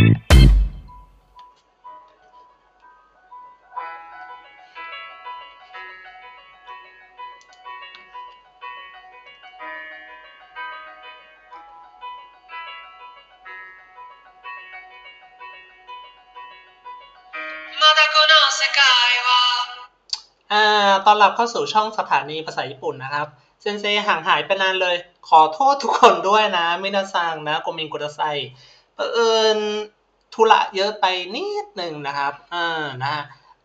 ตอนรับเข้าสู่ช่องสถานีภาษาญี่ปุ่นนะครับ เซนเซห่างหายไปนานเลย ขอโทษทุกคนด้วยนะ มินาซังนะโกมินกุดไซ เผอิญธุระเยอะไปนิดหนึ่งนะครับอ่านะ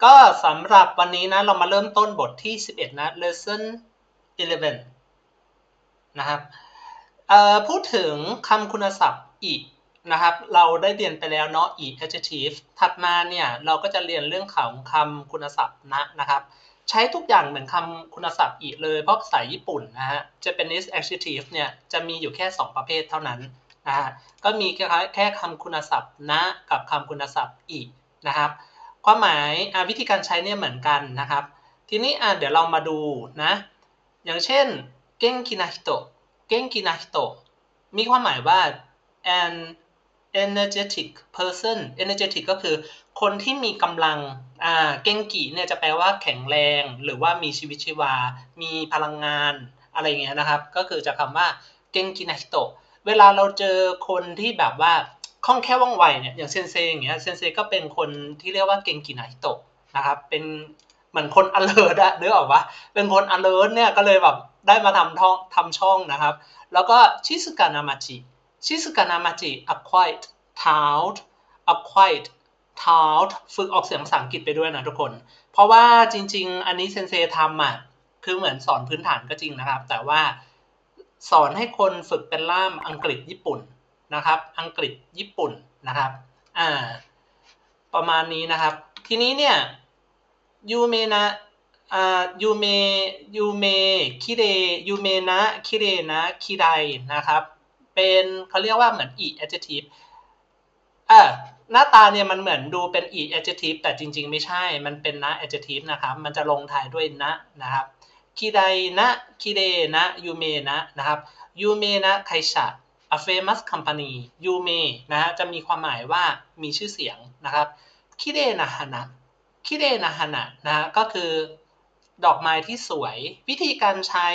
ก็สำหรับวันนี้นะเรามาเริ่มต้นบทที่ 11 นะ lesson 11 นะครับพูดถึงคำคุณศัพท์อีกนะครับเราได้เรียนไปแล้วเนาะ e adjective ถัดมาเนี่ยเราก็จะเรียนเรื่องของคำคุณศัพท์นะนะครับ ใช้ทุกอย่างเหมือนคำคุณศัพท์อีกเลยเพราะภาษาญี่ปุ่นนะฮะ Japanese adjective เนี่ยจะมีอยู่แค่ 2 ประเภทเท่านั้น นะฮะก็มีแค่แค่คำคุณศัพท์นะกับคำคุณศัพท์อีกนะครับ ความหมายวิธีการใช้เนี่ยเหมือนกันนะครับ ทีนี้เดี๋ยวเรามาดูนะ อย่างเช่นเก่งกินาฮิโตะเก่งกินาฮิโตะมีความหมายว่า an energetic person energetic ก็คือคนที่มีกำลังอ่าเก่งกิเนี่ยจะแปลว่าแข็งแรง หรือว่ามีชีวิตชีวา มีพลังงานอะไรเงี้ยนะครับ ก็คือจะคำว่าเก่งกินาฮิโตะ เวลาเราเจอคนที่แบบว่าคล่องแค่ว่องไวเนี่ยอย่างเซนเซอย่างเงี้ยเซนเซก็เป็นคนที่เรียกว่าเก่งกินาฮิโตะนะครับเป็นเหมือนคน alert อะนึกออกปะเป็นคน alert เนี่ยก็เลยแบบได้มาทำท่องทำช่องนะครับ แล้วก็ชิสกานามาจิชิสกานามาจิ a quiet tout a quiet tout ฝึกออกเสียงภาษาอังกฤษไปด้วยนะทุกคน เพราะว่าจริง ๆ อันนี้เซนเซทำอะคือเหมือนสอนพื้นฐานก็จริงนะครับ แต่ว่า สอนให้คนฝึกเป็นล่ามอังกฤษญี่ปุ่นนะครับ อังกฤษญี่ปุ่นนะครับ อ่า ประมาณนี้นะครับ ทีนี้เนี่ยยูเมนะอ่ายูเมยูเมคิเรยูเมนะคิเรนะคิไดนะครับ เป็นเขาเรียกว่าเหมือน e adjective เออหน้าตาเนี่ยมันเหมือนดูเป็น e adjective แต่จริง ๆ ไม่ใช่ มันเป็นนะ adjective นะครับ มันจะลงท้ายด้วยนะนะครับ คิไดนะคิเรนะยูเมนะนะครับยูเมนะไคชะ a famous company ยูเมนะฮะจะมีความหมายว่ามีชื่อเสียงนะครับคิเรนะฮานะคิเรนะฮานะนะฮะก็คือดอกไม้ที่สวย วิธีการใช้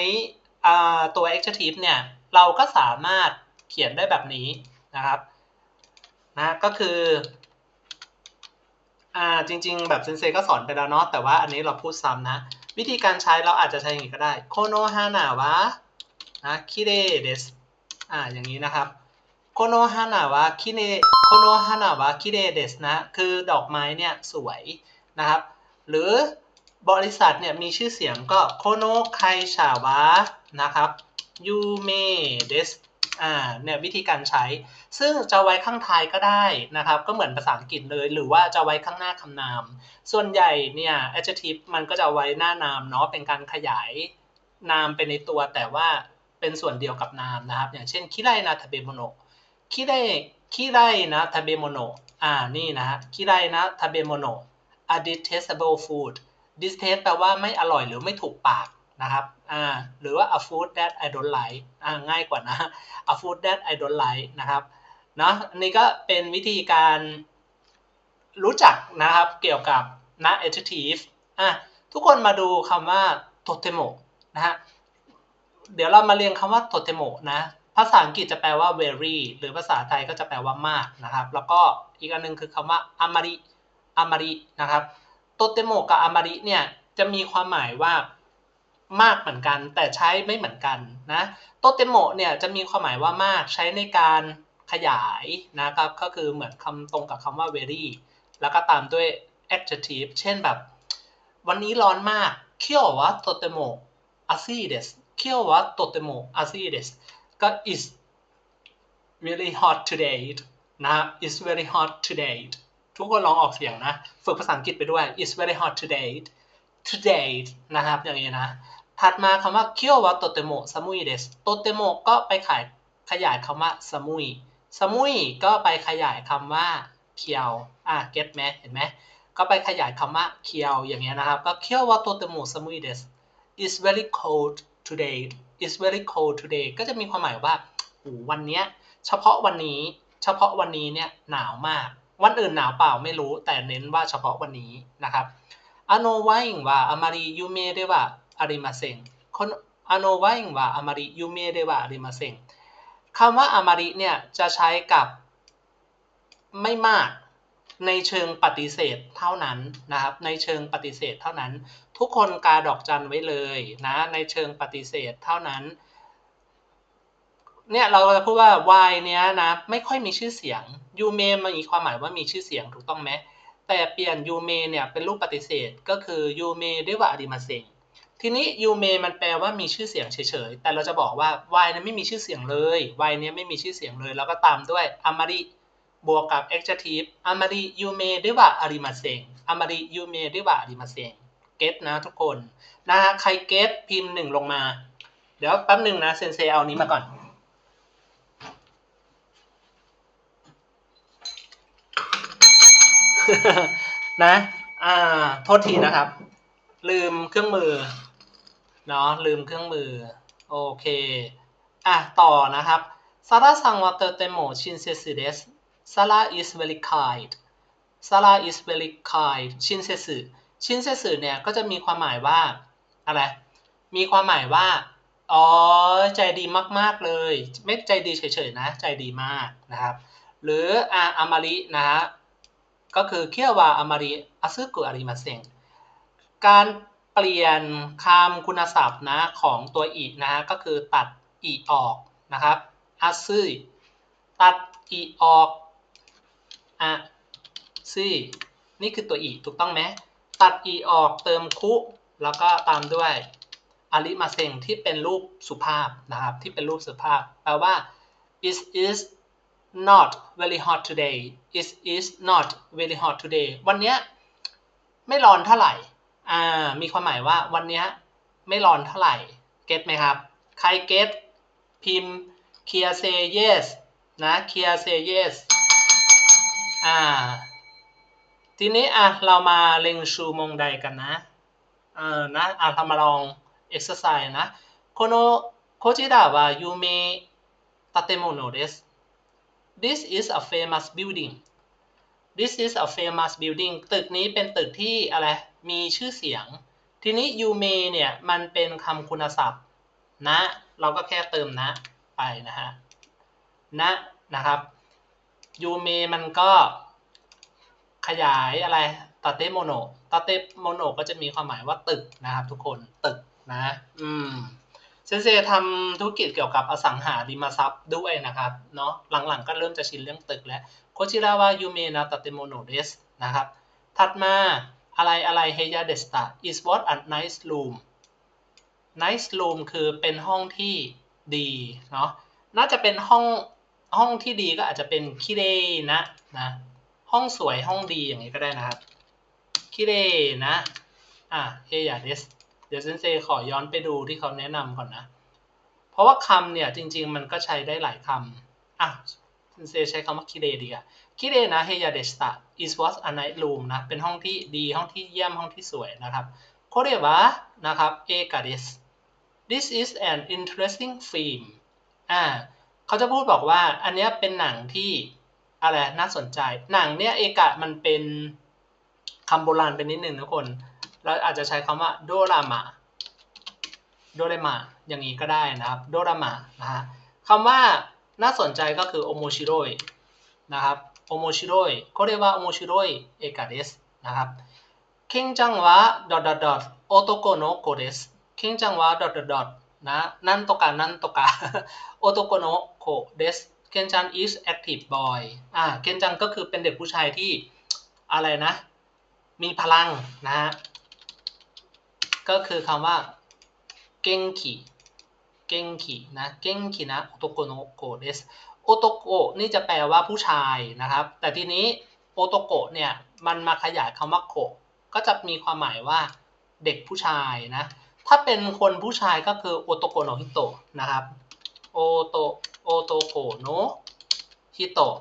ตัว adjective เนี่ยเราก็สามารถเขียนได้แบบนี้นะครับนะก็คืออ่าจริง ๆ แบบเซนเซก็สอนไปแล้วเนาะแต่ว่าอันนี้เราพูดซ้ำนะ วิธีการใช้เราอาจจะใช้อย่างนี้ก็ได้โคโนฮานาวะนะคิเรเดสอ่าอย่างนี้นะครับโคโนฮานาวะคิเรโคโนฮานาวะคิเรเดสนะคือดอกไม้เนี่ยสวยนะครับ หรือบริษัทเนี่ยมีชื่อเสียงก็โคโนไคชาวะนะครับยูเมเดส อ่าเนี่ยวิธีการใช้ ซึ่งจะไว้ข้างท้ายก็ได้นะครับ ก็เหมือนภาษาอังกฤษเลย หรือว่าจะไว้ข้างหน้าคำนาม ส่วนใหญ่เนี่ย adjective มันก็จะไว้หน้านามเนาะเป็นการขยายนามไปในตัวแต่ว่าเป็นส่วนเดียวกับนามนะครับ อย่างเช่นคิไรนาทาเบโมโนคิไรคิไรนะทาเบโมโนอ่านี่นะฮะคิไรนะทาเบโมโน a detestable food distaste แปลว่าไม่อร่อยหรือไม่ถูกปากนะครับ อ่าหรือว่า a food that I don't like อ่าง่ายกว่านะ a food that I don't like นะครับเนาะอันนี้ก็เป็นวิธีการรู้จักนะครับเกี่ยวกับนะ adjective อะทุกคนมาดูคำว่า totemo นะฮะเดี๋ยวเรามาเรียนคำว่า totemo นะภาษาอังกฤษจะแปลว่า very หรือภาษาไทยก็จะแปลว่ามากนะครับ แล้วก็อีกอันหนึงคือคำว่า amari amari นะครับโตเตโมกับอามาริเนี่ยจะมีความหมายว่า มากเหมือนกัน แต่ใช้ไม่เหมือนกันนะโตเตโมเนี่ยจะมีความหมายว่ามากใช้ในการขยายนะครับก็คือเหมือนคำตรงกับคำว่า very แล้วก็ตามด้วย adjective เช่นแบบ วันนี้ร้อนมากเคียววะโตเตโมอาซิเดสเคียววะโตเตโมอาซิเดสก็ is really hot today นะ is very hot today ทุกคนลองออกเสียงนะ ฝึกภาษาอังกฤษไปด้วย is very hot today today นะครับอย่างนี้นะ ถัดมาคำว่าเคียววะโตเตโมซามุยเดสโตเตโมก็ไปขายขยายคำว่าซามุยซามุยก็ไปขยายคำว่าเคียวอะ get ไหมเห็นไหมก็ไปขยายคำว่าเคียวอย่างเงี้ยนะครับ ก็เคียววะโตเตโมซามุยเดส is very cold today is very cold today ก็จะมีความหมายว่าโอ้วันเนี้ยเฉพาะวันนี้ เฉพาะวันนี้เนี่ยหนาวมาก วันอื่นหนาวเปล่าไม่รู้แต่เน้นว่าเฉพาะวันนี้นะครับอโนวาอิงว่าอามาริยูเมเดวะ อาริมาเซงคนอโนวาอิงว่าอามาริยูเมเดวอาริมาเซงคำว่าอามาริเนี่ยจะใช้กับไม่มากในเชิงปฏิเสธเท่านั้นนะครับ ในเชิงปฏิเสธเท่านั้น ทุกคนกาดอกจันไว้เลยนะ ในเชิงปฏิเสธเท่านั้น เนี่ยเราจะพูดว่า y เนี้ยนะไม่ค่อยมีชื่อเสียงยูเมมันมีความหมายว่ามีชื่อเสียงถูกต้องไหมแต่เปลี่ยนยูเมเนี่ยเป็นรูปปฏิเสธก็คือยูเมด้วยว่าอดีมาเซง ทีนี้ยูเมมันแปลว่ามีชื่อเสียงเฉยๆ แต่เราจะบอกว่า y นั้นไม่มีชื่อเสียงเลย y เนี้ยไม่มีชื่อเสียงเลย แล้วก็ตามด้วยอามาริบวกกับ adjective อามาริยูเมด้วยว่าอาริมาเซงอามาริยูเมด้วยว่าอาริมาเซงเก็ตนะทุกคนนะฮะใครเก็ตพิมพ์หนึ่งลงมา เดี๋ยวแป๊บหนึ่งนะเซนเซเอานี้มาก่อนนะ อ่า โทษทีนะครับ ลืมเครื่องมือ เนาะลืมเครื่องมือ โอเค อะ ต่อนะครับซาร่าซังวาเตอร์เตโมชินเซซิเดสซาร่า is very kind ซาร่า is very kind ชินเซสึชินเซสึเนี่ยก็จะมีความหมายว่า อะไร มีความหมายว่า อ๋อ ใจดีมาก ๆ เลย ไม่ใจดีเฉย ๆ นะ ใจดีมากนะครับ หรืออาอามารินะฮะก็คือเคียววาอามาริอาซึกุอาริมาเซงการ ปลี่ยนคำคุณศัพท์นะของตัวอีนะฮะก็คือตัดอีออกนะครับอาซึตัดอีออกอะซึนี่คือตัวอีถูกต้องไหมตัดอีออกเติมคุ แล้วก็ตามด้วยอาริมาเซงที่เป็นรูปสุภาพนะครับที่เป็นรูปสุภาพ แปลว่า is is not very hot today it is not very hot today วันเนี้ยไม่ร้อนเท่าไหร่อ่า มีความหมายว่าวันเนี้ยไม่ร้อนเท่าไหร่ เก็ตไหมครับ ใครเก็ตพิมพ์ clear say yes นะ clear say yes อ่า ทีนี้อ่ะเรามาเล็งชูมงไดกันนะ เออนะ อ่ะเรามาลอง exercise นะこのこちらは有名建物です This is a famous building This is a famous building ตึกนี้เป็นตึกที่อะไร มีชื่อเสียง ทีนี้ you may เนี่ย มันเป็นคำคุณศัพท์ นะ เราก็แค่เติมนะ ไปนะฮะ นะ นะครับ you may มันก็ขยายอะไรตาเตโมโนตาเตโมโนก็จะมีความหมายว่าตึกนะครับทุกคน ตึกนะ อืม เซเซทำธุรกิจเกี่ยวกับอสังหาริมทรัพย์ด้วยนะครับเนาะหลังๆก็เริ่มจะชินเรื่องตึกแล้วโคชิราวายูเมนาตเตโมโนเดสนะครับถัดมาอะไรอะไรเฮยาเดสตา is what a nice room nice room คือเป็นห้องที่ดีเนาะน่าจะเป็นห้องห้องที่ดีก็อาจจะเป็นคิเรนะนะห้องสวยห้องดีอย่างนี้ก็ได้นะครับคิเรนะอะเฮยาเดส เดี๋ยวเซนเซขอย้อนไปดูที่เขาแนะนำก่อนนะ เพราะว่าคำเนี่ยจริง ๆ มันก็ใช้ได้หลายคำอะเซนเซใช้คำว่าคิเรดีอะคิเรนะเฮียเดสตา is was a night room นะ เป็นห้องที่ดีห้องที่เยี่ยมห้องที่สวยนะครับโคเรวะนะครับเอกาเดส this is an interesting film อ่าเขาจะพูดบอกว่าอันนี้เป็นหนังที่อะไรน่าสนใจ หนังเนี้ยเอกะมันเป็นคำโบราณเป็นนิดนึงทุกคน เราอาจจะใช้คำว่าโดรามาโดเรมาอย่างนี้ก็ได้นะครับโดรามานะฮะคำว่าน่าสนใจก็คือโอโมชิโรยนะครับโอโมชิโรยก็เรียกว่าโอโมชิโรยเอกาเดสนะครับเคงจังวะดอทดอทดอทโอโตโกโนโกเดสเคงจังวะดอทดอทดอทนะนั่นตกานั่นตกาโอโตโกโนโกเดสเคนจัง is active boy อ่าเคนจังก็คือเป็นเด็กผู้ชายที่อะไรนะ มีพลังนะฮะ ก็คือคำว่าเก่งขีเก่งขีนะเก่งขีนะโอโตโกโนโกเดสโอโตโกนี่จะแปลว่าผู้ชายนะครับ แต่ทีนี้โอโตโกเนี่ยมันมาขยายคำว่าโกก็จะมีความหมายว่าเด็กผู้ชายนะ ถ้าเป็นคนผู้ชายก็คือโอโตโกโนฮิโตะนะครับโอโตโอโตโกโนฮิโตะ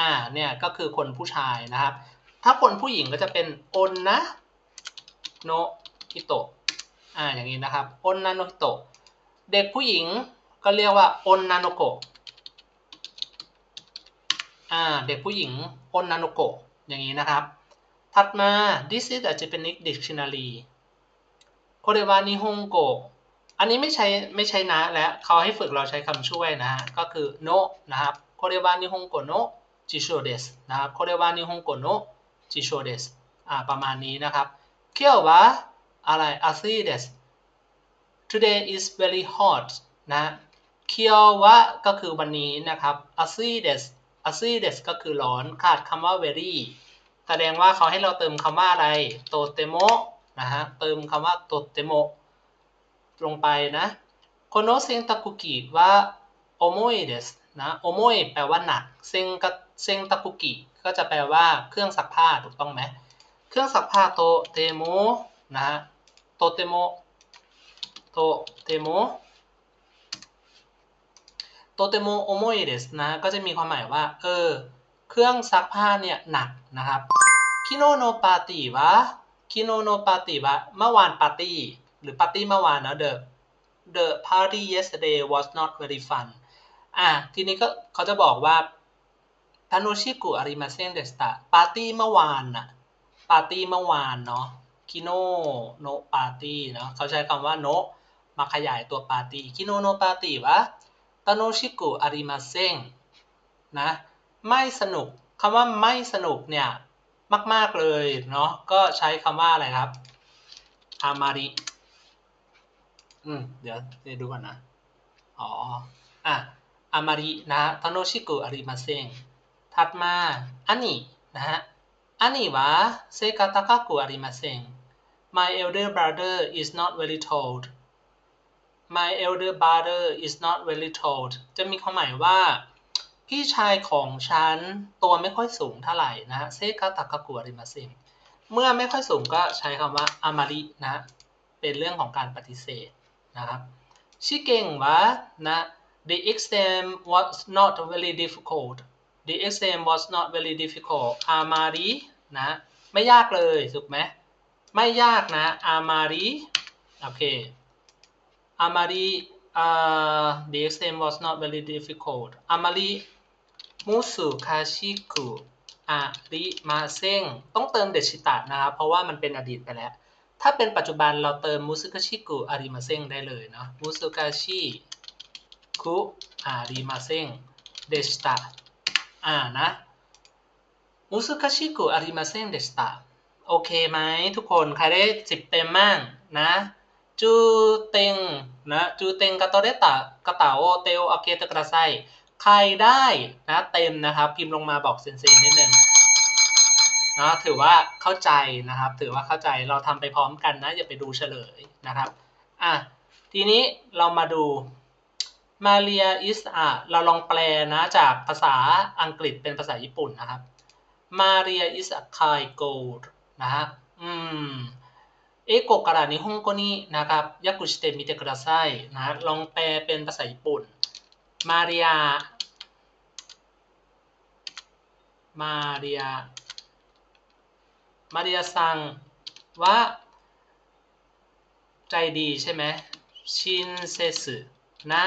อ่าเนี่ยก็คือคนผู้ชายนะครับ ถ้าคนผู้หญิงก็จะเป็นโอนนะโน ฮิโตะอ่าอย่างนี้นะครับโอนนะโนฮิโตะเด็กผู้หญิงก็เรียกว่าโอนนาโนโกะอ่าเด็กผู้หญิงโอนนาโนโกะอย่างนี้นะครับ ถัดมา this is a Japanese dictionary โคเรวานิฮงโกอันนี้ไม่ใช้ไม่ใช้นะและเขาให้ฝึกเราใช้คำช่วยนะฮะก็คือ no นะครับโคเรวานิฮงโกโนจิโชเดสนะครับโคเรวานิฮงโกโนจิโชเดสอ่าประมาณนี้นะครับเคียววะ อะไรอาซีเดส today is very hot นะเคียววะก็คือวันนี้นะครับ a c i d e s a c i d e s ก็คือร้อนขาดคำว่า very แสดงว่าเขาให้เราเติมคำว่าอะไร โตเตโมนะฮะ เติมคำว่าโตเตโมลงไปนะโคโนเซงตะกุกิว่าโอโมยเดสนะโอโมยแปลว่าหนัก เซงกเซงตะกุกิก็จะแปลว่าเครื่องซักผ้าถูกต้องไหม เครื่องซักผ้าโตเตโมนะฮะ โตเตโมโตเตโมโตเตโมโอโมยเดสนะก็จะมีความหมายว่า เออ เครื่องซักผ้าเนี่ยหนักนะครับคิโนโนปาร์ตี้วะคิโนโนปาร์ตี้วะเมื่อวานปาร์ตี้หรือปาร์ตี้เมื่อวานนะ the the party yesterday was not very fun อะทีนี้ก็เขาจะบอกว่าทาโนชิกุอาริมาเซนเดสตาปาร์ตี้เมื่อวานนะปาร์ตี้เมื่อวานเนาะ คิโนโนปาร์ตี้เนาะเขาใช้คำว่าโนมาขยายตัวปาร์ตี้คิโนโนปาร์ตี้วะตโนชิกุอาริมาเซงนะไม่สนุกคำว่าไม่สนุกเนี่ยมาก ๆ เลยเนาะก็ใช้คำว่าอะไรครับอามาริอืมเดี๋ยวเดี๋ยวดูก่อนนะ อ๋ออะอามารินะทาโนชิกุอาริมาเซงถัดมาอันนี้นะฮะอันนี้ว่าเซกาตะกะกุอาริมาเซง My elder brother is not very tall My elder brother is not very tall จะมีความหมายว่า พี่ชายของฉัน ตัวไม่ค่อยสูงเท่าไหร่นะเซกาตะกะกุอาริมาเซงเมื่อไม่ค่อยสูงก็ใช้คำว่าอามารินะ เป็นเรื่องของการปฏิเสธนะครับชิเก่งวะนะ the exam was not very difficult the exam was not very difficult อามารินะ ไม่ยากเลย ถูกไหม ไม่ยากนะอามาริโอเคอามาริอ่า the exam was not very difficult อามาริมุสุคาชิกุอาริมาเซ็งต้องเติมเดชิตะนะครับ เพราะว่ามันเป็นอดีตไปแล้ว ถ้าเป็นปัจจุบันเราเติมมุสุคาชิกุอาริมาเซ็งได้เลยเนาะมุสุคาชิคุอาริมาเซ็งเดชิตะอ่านะมุสุคาชิกุอาริมาเซ็งเดชิตะ โอเคไหมทุกคนใครได้สิบเต็มมั่งนะจูเต็งนะจูเต็งกาโตเรตะกาตาโอเตโออาเกตะกระไซใครได้นะเต็มนะครับพิมพ์ลงมาบอกเซนเซนิดนึงนะถือว่าเข้าใจนะครับ ถือว่าเข้าใจเราทำไปพร้อมกันนะอย่าไปดูเฉลยนะครับอะทีนี้เรามาดู Maria is a เราลองแปลนะจากภาษาอังกฤษเป็นภาษาญี่ปุ่นนะครับ Maria is a kind gold นะฮะอืมเอโกะから日本語にนะครับ訳してみてくださいนะลองแปลเป็นภาษาญี่ปุ่น มาเรีย มาเรีย มาเรียซังว่า ใจดีใช่ไหม ชินเซสึนะ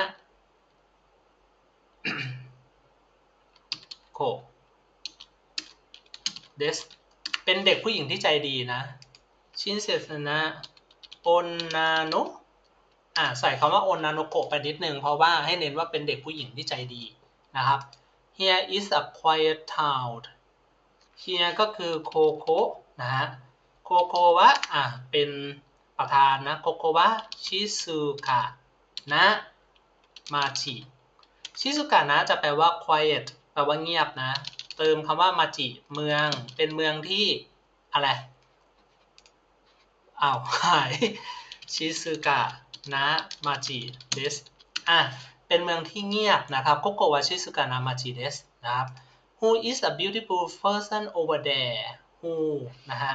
โคเดส เป็นเด็กผู้หญิงที่ใจดีนะ ชินเซสนะโอนนาโนอ่าใส่คำว่าโอนนาโนโกะไปนิดนึง เพราะว่าให้เน้นว่าเป็นเด็กผู้หญิงที่ใจดีนะครับ Here is a quiet town Here ก็คือโคโคนะฮะโคโควะอะเป็นประธานนะโคโควะชิซุกะนะมาจิชิซุกะนะจะแปลว่า quiet แปลว่าเงียบนะ เติมคำว่ามาจิเมืองเป็นเมืองที่อะไรอ้าวหายชิซุกะนะมาจิเดสอะเป็นเมืองที่เงียบนะครับโคโกวะชิซุกะนะมาจิเดสนะครับ Who is a beautiful person over there Who นะฮะ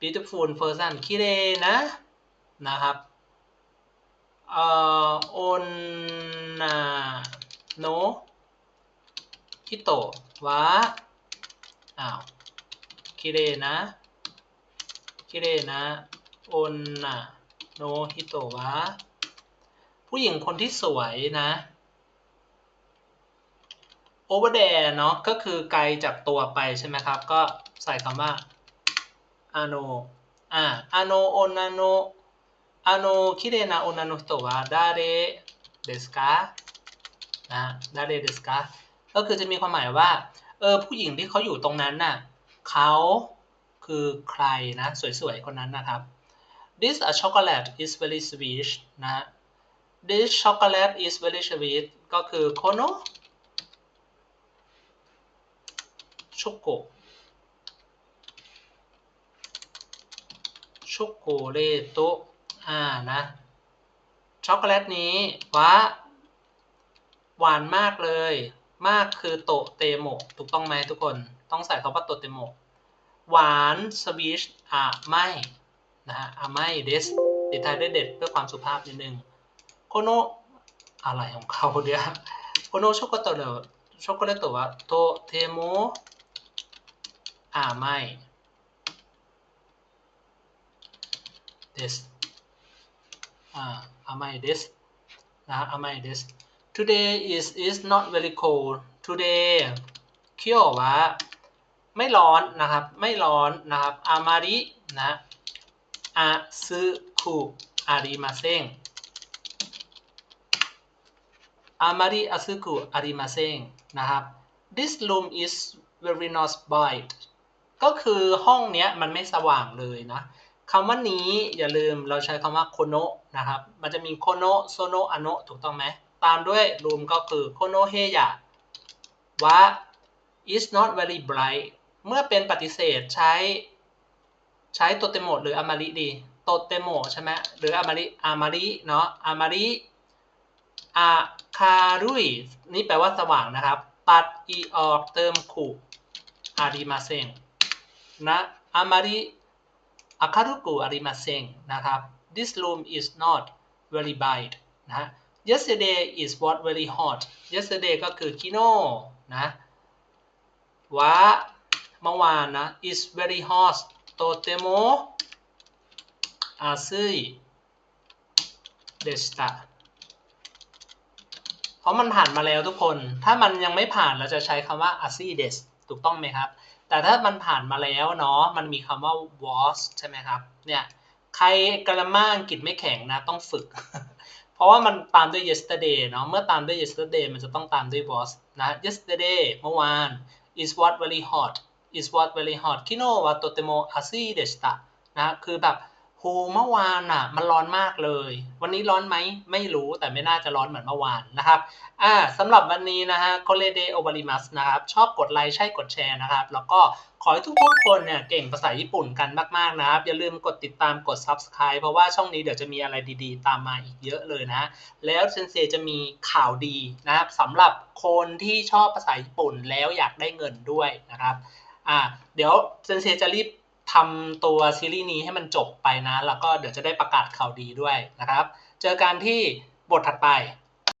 beautiful person คิเรนะนะครับเอ่อโอนาโน ฮิโตะวะอ้าวคิเรนะคิเรนะโอนนาโนฮิโตะวะผู้หญิงคนที่สวยนะ over there เนาะก็คือไกลจากตัวไปใช่ไหมครับ ก็ใส่คำว่า ano อ่า ano onano ano คิเรนะโอนาโนฮิโตะดาเรเดสกานะดาเรเดสกา ก็คือจะมีความหมายว่า เออผู้หญิงที่เขาอยู่ตรงนั้นน่ะเขาคือใครนะสวยๆคนนั้นนะครับ this a chocolate is very sweet นะ this chocolate is very sweet ก็คือโคโนช็อกโกช็อกโกเลโตอ่านะช็อกโกแลตนี้ว่าหวานมากเลย มากคือโตเตโมถูกต้องไหมทุกคนต้องใส่คำว่าโตเตโมหวานสวีชอะไม่นะฮะอะไม่เดสติดท้ายด้วยเด็ดเพื่อความสุภาพนิดนึงโคโนอะไรของเขาเดียวโคโนช็อกโกแลตเช็อกโกแลตว่าโตเทโมอะไม่ this อ่า am I this นะ am I this today is is not very cold today เคียวว่าไม่ร้อนนะครับ ไม่ร้อนนะครับ อามารินะอาซึคุอาริมาเซงอามาริอาซึคุอาริมาเซงนะครับ this room is very not bright ก็คือห้องเนี้ยมันไม่สว่างเลยนะคำว่านี้อย่าลืมเราใช้คำว่าโคโนะนะครับ มันจะมีโคโนะโซโนะอโนะถูกต้องไหม ตามด้วยรูมก็คือ konoheya wa is not very bright เมื่อเป็นปฏิเสธใช้ ใช้โตเตโมหรืออามาริดีโตเตโมดใช่ไหมหรืออามาริอามาริเนาะอามาริอาคารุยนี่แปลว่าสว่างนะครับ ตัดอีออกเติมขู่อาริมาเซงนะอามาริอาคารุกุอาริมาเซงนะครับ this room is not very bright นะฮะ yesterday is what very hot yesterday ก็คือกิโนนะว่าเมื่อวานนะ is very hot โตเตโมอาซึยเดสตาเพราะมันผ่านมาแล้วทุกคน ถ้ามันยังไม่ผ่านเราจะใช้คำว่าอาซีเดสถูกต้องไหมครับ แต่ถ้ามันผ่านมาแล้วเนาะ มันมีคำว่า was ใช่ไหมครับ เนี่ย ใครกระม่าอังกิษไม่แข็งนะ ต้องฝึก เพราะว่ามันตามด้วย yesterday เนาะ เมื่อตามด้วย yesterday มันจะต้องตามด้วย was นะ yesterday เมื่อวาน is what very hot is what very hot 昨日はとても暑いでしたนะ คือแบบ โหเมื่อวานอะ มันร้อนมากเลย วันนี้ร้อนไหมไม่รู้แต่ไม่น่าจะร้อนเหมือนเมื่อวานนะครับอ่าสำหรับวันนี้นะฮะ k o r e de o b a r i m a s นะครับ ชอบกดไลค์ใช่กดแชร์นะครับ แล้วก็ขอให้ทุกๆคนเนี่ยเก่งภาษาญี่ปุ่นกันมากๆนะครับ อย่าลืมกดติดตามกด Subscribe เพราะว่าช่องนี้เดี๋ยวจะมีอะไรดีๆ ตามมาอีกเยอะเลยนะ แล้วเซนเซจะมีข่าวดีนะครับสำหรับคนที่ชอบภาษาญี่ปุ่นแล้วอยากได้เงินด้วยนะครับอ่าเดี๋ยวเซนเซจะรีบ ทำตัวซีรีส์นี้ให้มันจบไปนะ แล้วก็เดี๋ยวจะได้ประกาศข่าวดีด้วยนะครับ เจอกันที่บทถัดไป